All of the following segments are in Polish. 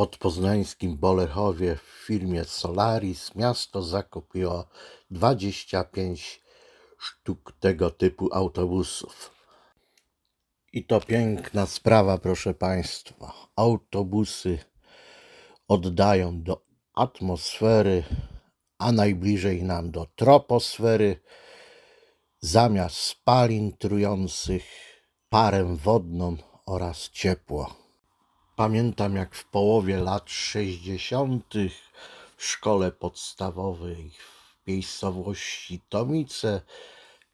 podpoznańskim Bolechowie w firmie Solaris miasto zakupiło 25 sztuk tego typu autobusów. I to piękna sprawa, proszę Państwa. Autobusy oddają do atmosfery, a najbliżej nam do troposfery, zamiast spalin trujących parę wodną oraz ciepło. Pamiętam jak w połowie lat 60. w szkole podstawowej w miejscowości Tomice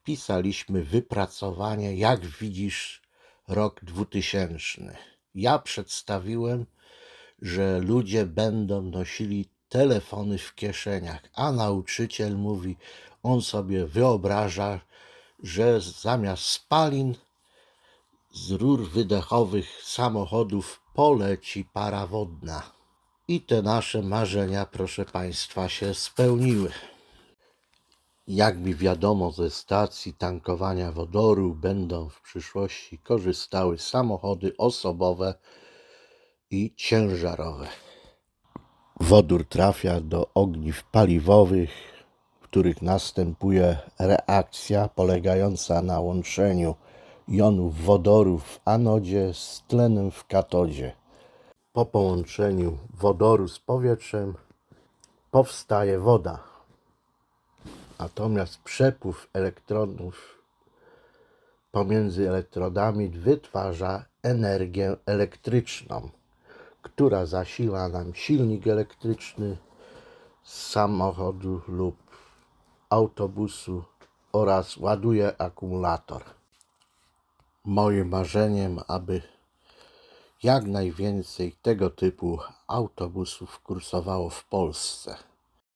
pisaliśmy wypracowanie Jak widzisz rok 2000. Ja przedstawiłem, że ludzie będą nosili telefony w kieszeniach, a nauczyciel mówi, on sobie wyobraża, że zamiast spalin z rur wydechowych samochodów poleci para wodna. I te nasze marzenia, proszę Państwa, się spełniły. Jak mi wiadomo, ze stacji tankowania wodoru będą w przyszłości korzystały samochody osobowe i ciężarowe. Wodór trafia do ogniw paliwowych, w których następuje reakcja polegająca na łączeniu jonów wodoru w anodzie z tlenem w katodzie. Po połączeniu wodoru z powietrzem powstaje woda. Natomiast przepływ elektronów pomiędzy elektrodami wytwarza energię elektryczną, która zasila nam silnik elektryczny z samochodu lub autobusu oraz ładuje akumulator. Moim marzeniem, aby jak najwięcej tego typu autobusów kursowało w Polsce.